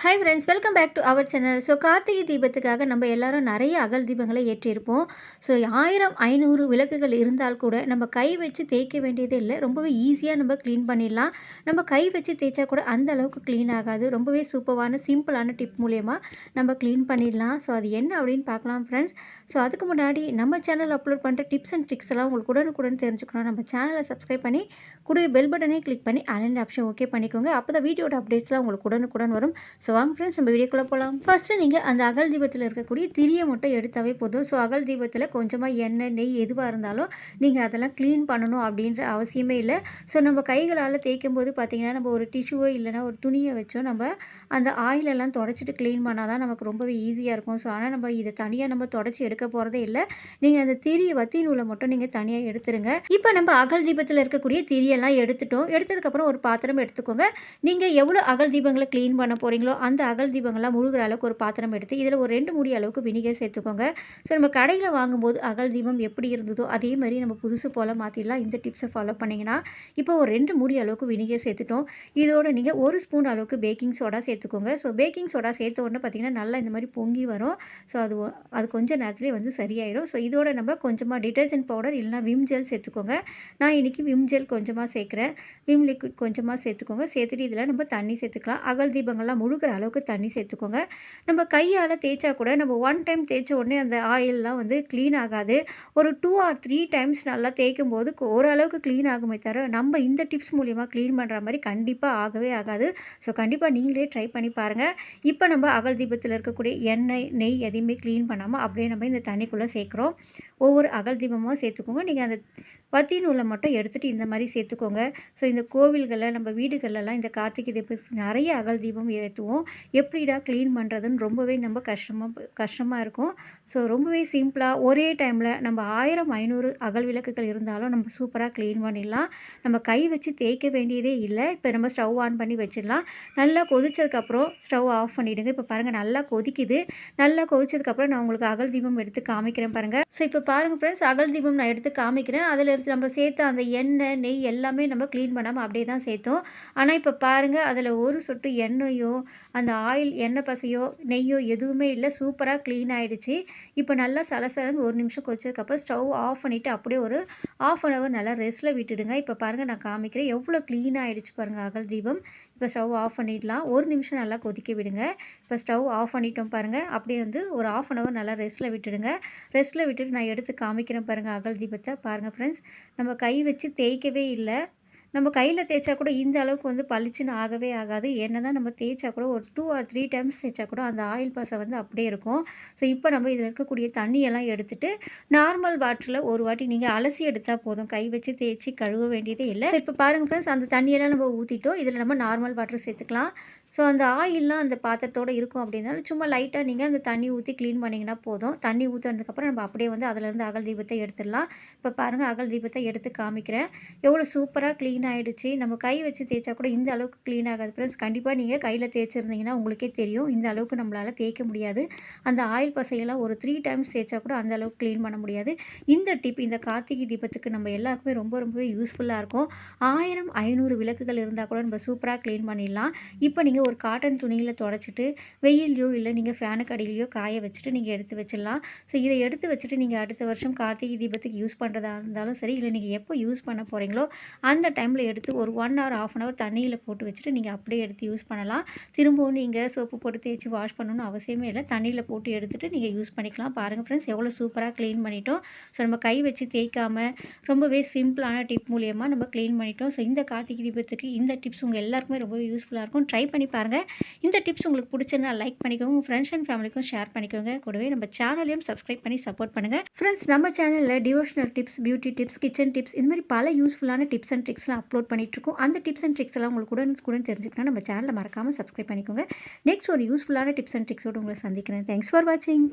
Hi friends welcome back to our channel so Karthigai தீபத்துக்காக நம்ம எல்லாரும் நிறைய அகல் தீபங்களை ஏற்றியிருப்போம். ஸோ ஆயிரம் ஐநூறு விளக்குகள் இருந்தால் கூட நம்ம கை வச்சு தேய்க்க வேண்டியதே இல்லை. ரொம்பவே ஈஸியாக நம்ம க்ளீன் பண்ணிடலாம். நம்ம கை வச்சு தேய்ச்சா கூட அந்த அளவுக்கு க்ளீன் ஆகாது. ரொம்பவே சூப்பரான சிம்பிளான டிப் மூலயமா நம்ம க்ளீன் பண்ணிடலாம். ஸோ அது என்ன அப்படின்னு பார்க்கலாம் ஃப்ரெண்ட்ஸ் ஸோ அதுக்கு முன்னாடி நம்ம சேனல் அப்லோட் பண்ணுற டிப்ஸ் அண்ட் ட்ரிக்ஸ் எல்லாம் உங்களுக்கு உடனுக்குடன் தெரிஞ்சுக்கணும். நம்ம சேனலை சப்ஸ்கிரைப் பண்ணி கூட பெல் பட்டனே கிளிக் பண்ணி அலண்ட் ஆப்ஷன் ஓகே பண்ணிக்கோங்க. அப்போ தான் வீடியோட அப்டேட்ஸ்லாம் உங்களுக்கு உடனுக்குடன் வரும். ஸோ வாங்க ஃப்ரெண்ட்ஸ் நம்ம வீடியோக்குள்ளே போகலாம் ஃபஸ்ட்டு நீங்கள் அந்த அகல் தீபத்தில் இருக்கக்கூடிய திரியை மட்டும் எடுத்தாவே போதும். ஸோ அகல் தீபத்தில் கொஞ்சமாக எண்ணெய் நெய் எதுவாக இருந்தாலும் நீங்கள் அதெல்லாம் க்ளீன் பண்ணணும் அப்படின்ற அவசியமே இல்லை. ஸோ நம்ம கைகளால் தேய்க்கும் போது பார்த்திங்கன்னா நம்ம ஒரு டிஷ்யூவோ இல்லைனா ஒரு துணியை வச்சோ நம்ம அந்த ஆயிலெல்லாம் தொடச்சிட்டு க்ளீன் பண்ணால் தான் நமக்கு ரொம்பவே ஈஸியாக இருக்கும். ஸோ ஆனால் நம்ம இதை தனியாக நம்ம தொடச்சி எடுக்க போகிறதே இல்லை. நீங்கள் அந்த திரி வத்தி நூலை மட்டும் நீங்கள் தனியாக எடுத்துருங்க. இப்போ நம்ம அகல் தீபத்தில் இருக்கக்கூடிய திரியெல்லாம் எடுத்துட்டோம். எடுத்ததுக்கப்புறம் ஒரு பாத்திரம் எடுத்துக்கோங்க. நீங்கள் எவ்வளோ அகல் தீபங்களை க்ளீன் பண்ண போகிறீங்களோ அந்த அகல் தீபங்கள்லாம் முழுகிற அளவுக்கு ஒரு பாத்திரம் எடுத்து இதில் ஒரு ரெண்டு மூடி அளவுக்கு வினிகர் சேர்த்துக்கோங்க. ஸோ நம்ம கடையில் வாங்கும்போது அகல் தீபம் எப்படி இருந்ததோ அதே மாதிரி நம்ம புதுசு போல் மாற்றிடலாம் இந்த டிப்ஸை ஃபாலோ பண்ணிங்கன்னா இப்போ ஒரு ரெண்டு மூடி அளவுக்கு வினிகர் சேர்த்துட்டோம். இதோட நீங்கள் ஒரு ஸ்பூன் அளவுக்கு பேக்கிங் சோடா சேர்த்துக்கோங்க. ஸோ பேக்கிங் சோடா சேர்த்த உடனே பார்த்திங்கன்னா நல்லா இந்த மாதிரி பொங்கி வரும். ஸோ அது அது கொஞ்சம் நேரத்துலேயே வந்து சரியாயிடும் ஸோ இதோட நம்ம கொஞ்சமாக டிட்டர்ஜென்ட் பவுடர் இல்லைனா விம் ஜெல் சேர்த்துக்கோங்க. நான் இன்றைக்கி விம் ஜெல் கொஞ்சமாக சேர்க்குறேன். விம் லிக்விட் கொஞ்சமாக சேர்த்துக்கோங்க. சேர்த்துட்டு இதில் நம்ம தண்ணி சேர்த்துக்கலாம். அகல் தீபங்கள்லாம் முழுகிற அளவுக்கு தண்ணி சேர்த்துக்கோங்க. நம்ம கையால் தேய்ச்சா கூட நம்ம ஒன் டைம் தேய்ச்ச உடனே அந்த ஆயிலெலாம் வந்து க்ளீன் ஆகாது. ஒரு டூ ஆர் த்ரீ டைம்ஸ் நல்லா தேய்க்கும் போது ஓரளவுக்கு க்ளீன் ஆகுமே தவிர நம்ம இந்த டிப்ஸ் மூலிமா க்ளீன் பண்ணுற மாதிரி கண்டிப்பாக ஆகவே ஆகாது. ஸோ கண்டிப்பாக நீங்களே ட்ரை பண்ணி பாருங்கள் இப்போ நம்ம அகல் தீபத்தில் இருக்கக்கூடிய எண்ணெய் நெய் எதையுமே க்ளீன் பண்ணாமல் அப்படியே நம்ம இந்த தண்ணிக்குள்ளே சேர்க்குறோம். ஒவ்வொரு அகல் தீபமாக சேர்த்துக்கோங்க. நீங்கள் அந்த பத்தி நூலை மட்டும் எடுத்துகிட்டு இந்த மாதிரி சேர்த்துக்கோங்க. ஸோ இந்த கோவில்களில் நம்ம வீடுகளெல்லாம் இந்த கார்த்திகை தீபம் நிறைய அகல் தீபம் ஏற்றுவோம் எப்படிடா க்ளீன் பண்ணுறதுன்னு ரொம்பவே நம்ம கஷ்டமாக கஷ்டமாக இருக்கும். ஸோ ரொம்பவே சிம்பிளாக ஒரே டைமில் நம்ம ஆயிரம் ஐநூறு அகல் விளக்குகள் இருந்தாலும் நம்ம சூப்பராக க்ளீன் பண்ணிடலாம். நம்ம கை வச்சு தேய்க்க வேண்டியதே இல்லை. இப்போ நம்ம ஸ்டவ் ஆன் பண்ணி வச்சிடலாம். நல்லா கொதிச்சதுக்கப்புறம் ஸ்டவ் ஆஃப் பண்ணிவிடுங்க இப்போ பாருங்கள் நல்லா கொதிக்குது. நல்லா கொதிச்சதுக்கப்புறம் நான் உங்களுக்கு அகல் தீபம் எடுத்து காமிக்கிறேன் பாருங்கள் ஸோ இப்போ பாருங்கள் ஃப்ரெண்ட்ஸ் அகல் தீபம் நான் எடுத்து காமிக்கிறேன். அதில் எடுத்து நம்ம சேர்த்த அந்த எண்ணெய் நெய் எல்லாமே நம்ம க்ளீன் பண்ணாமல் அப்படியே தான் சேர்த்தோம். ஆனால் இப்போ பாருங்கள் அதில் ஒரு சொட்டு எண்ணெயோ அந்த ஆயில் எண்ணெய் பசையோ நெய்யோ எதுவுமே இல்லை. சூப்பராக க்ளீன் ஆகிடுச்சு இப்போ நல்லா சலசலன்னு ஒரு நிமிஷம் கொச்சதுக்கப்புறம் ஸ்டவ் ஆஃப் பண்ணிவிட்டு அப்படியே ஒரு ஆஃப் அன் ஹவர் நல்லா ரெஸ்ட்டில் விட்டுடுங்க. இப்போ பாருங்கள் நான் காமிக்கிறேன். எவ்வளோ க்ளீன் ஆகிடுச்சு பாருங்கள் அகல் தீபம். இப்போ ஸ்டவ் ஆஃப் பண்ணிடலாம். ஒரு நிமிஷம் நல்லா கொதிக்க விடுங்க. இப்போ ஸ்டவ் ஆஃப் பண்ணிட்டோம் பாருங்கள் அப்படியே வந்து ஒரு ஆஃப் அன் ஹவர் நல்லா ரெஸ்ட்டில் விட்டுடுங்க. ரெஸ்ட்டில் விட்டுட்டு நான் எடுத்து காமிக்கிறேன் பாருங்கள் அகல் தீபத்தை. பாருங்கள் ஃப்ரெண்ட்ஸ் நம்ம கை வச்சு தேய்க்கவே இல்லை. நம்ம கையில் தேய்ச்சா கூட இந்த அளவுக்கு வந்து பளிச்சுன்னு ஆகவே ஆகாது. என்ன தான் நம்ம தேய்ச்சா கூட ஒரு டூ ஆர் த்ரீ டைம்ஸ் தேய்ச்சா கூட அந்த ஆயில் பசை வந்து அப்படியே இருக்கும். ஸோ இப்போ நம்ம இதில் இருக்கக்கூடிய தண்ணியெல்லாம் எடுத்துகிட்டு நார்மல் வாட்டரில் ஒரு வாட்டி நீங்கள் அலசி எடுத்தால் போதும். கை வச்சு தேய்ச்சி கழுவ வேண்டியதே இல்லை. இப்போ பாருங்கள் ஃப்ரெண்ட்ஸ் அந்த தண்ணியெல்லாம் நம்ம ஊற்றிட்டோம் இதில் நம்ம நார்மல் வாட்டர் சேர்த்துக்கலாம். ஸோ அந்த ஆயில்லாம் அந்த பாத்திரத்தோடு இருக்கும் அப்படின்னாலும் சும்மா லைட்டாக நீங்கள் அந்த தண்ணி ஊற்றி க்ளீன் பண்ணிங்கன்னா போதும். தண்ணி ஊற்றுனதுக்கப்புறம் நம்ம அப்படியே வந்து அதிலேருந்து அகல் தீபத்தை எடுத்துடலாம். இப்போ பாருங்கள் அகல் தீபத்தை எடுத்து காமிக்கிறேன். எவ்வளோ சூப்பராக க்ளீன் ஆகிடுச்சு நம்ம கை வச்சு தேய்ச்சா கூட இந்த அளவுக்கு க்ளீன் ஆகாது ஃப்ரெண்ட்ஸ் கண்டிப்பாக நீங்கள் கையில் தேய்ச்சிருந்தீங்கன்னா உங்களுக்கே தெரியும். இந்த அளவுக்கு நம்மளால் தேய்க்க முடியாது. அந்த ஆயில் பசையெல்லாம் ஒரு த்ரீ டைம்ஸ் தேய்ச்சா கூட அந்த அளவுக்கு க்ளீன் பண்ண முடியாது. இந்த டிப் இந்த கார்த்திகை தீபத்துக்கு நம்ம எல்லாருக்குமே ரொம்ப ரொம்பவே யூஸ்ஃபுல்லாக இருக்கும். ஆயிரம் ஐநூறு விளக்குகள் இருந்தால் கூட நம்ம சூப்பராக க்ளீன் பண்ணிடலாம். இப்போ நீங்கள் ஒரு காட்டன் துணியில் தொடச்சிட்டு வெயிலையோ இல்லை நீங்கள் ஃபேனுக்கு அடியிலையோ காய வச்சுட்டு நீங்கள் எடுத்து வச்சிடலாம். ஸோ இதை எடுத்து வச்சுட்டு நீங்கள் அடுத்த வருஷம் கார்த்திகை தீபத்துக்கு யூஸ் பண்ணுறதா இருந்தாலும் சரி இல்லை நீங்கள் எப்போ யூஸ் பண்ண போகிறீங்களோ அந்த டைமில் எடுத்து ஒரு one hour half an hour தண்ணியில் போட்டு வச்சுட்டு நீங்கள் அப்படியே எடுத்து யூஸ் பண்ணலாம். திரும்பவும் நீங்கள் சோப்பு போட்டு தேய்ச்சி வாஷ் பண்ணணும்னு அவசியமே இல்லை. தண்ணியில் போட்டு எடுத்துகிட்டு நீங்கள் யூஸ் பண்ணிக்கலாம். பாருங்கள் ஃப்ரெண்ட்ஸ் எவ்வளோ சூப்பராக க்ளீன் பண்ணிட்டோம். ஸோ நம்ம கை வச்சு தேய்க்காமல் ரொம்பவே சிம்பிளான டிப் மூலியமாக நம்ம க்ளீன் பண்ணிட்டோம். ஸோ இந்த கார்த்திகை தீபத்துக்கு இந்த டிப்ஸ் உங்கள் எல்லாருக்குமே ரொம்பவே யூஸ்ஃபுல்லாக இருக்கும். ட்ரை பண்ணி பாருங்கள் இந்த டிப்ஸ் உங்களுக்கு பிடிச்சிருந்தா லைக் பண்ணிக்கோங்க. உங்கள் ஃப்ரெண்ட்ஸ் அண்ட் ஃபேமிலிக்கும் ஷேர் பண்ணிக்கோங்க. கூடவே நம்ம சேனலையும் சப்ஸ்கிரைப் பண்ணி சப்போர்ட் பண்ணுங்கள் ஃப்ரெண்ட்ஸ் நம்ம சேனலில் devotional tips beauty tips kitchen tips இந்த மாதிரி பல யூஸ்ஃபுல்லான டிப்ஸ் அண்ட் ட்ரிக்ஸ்லாம் அப்லோட் பண்ணிட்டுருக்கோம். அந்த டிப்ஸ் அண்ட் ட்ரிக்ஸ் எல்லாம் உங்களுக்கு கூட கூட தெரிஞ்சுக்கணும் நம்ம சேனலில் மறக்காமல் சப்ஸ்கிரைப் பண்ணிக்கோங்க. நெக்ஸ்ட் ஒரு யூஸ்ஃபுல்லான டிப்ஸ் அண்ட் ட்ரிக்ஸோடு உங்களை சந்திக்கிறேன். தேங்க்ஸ் ஃபார் வாட்சிங்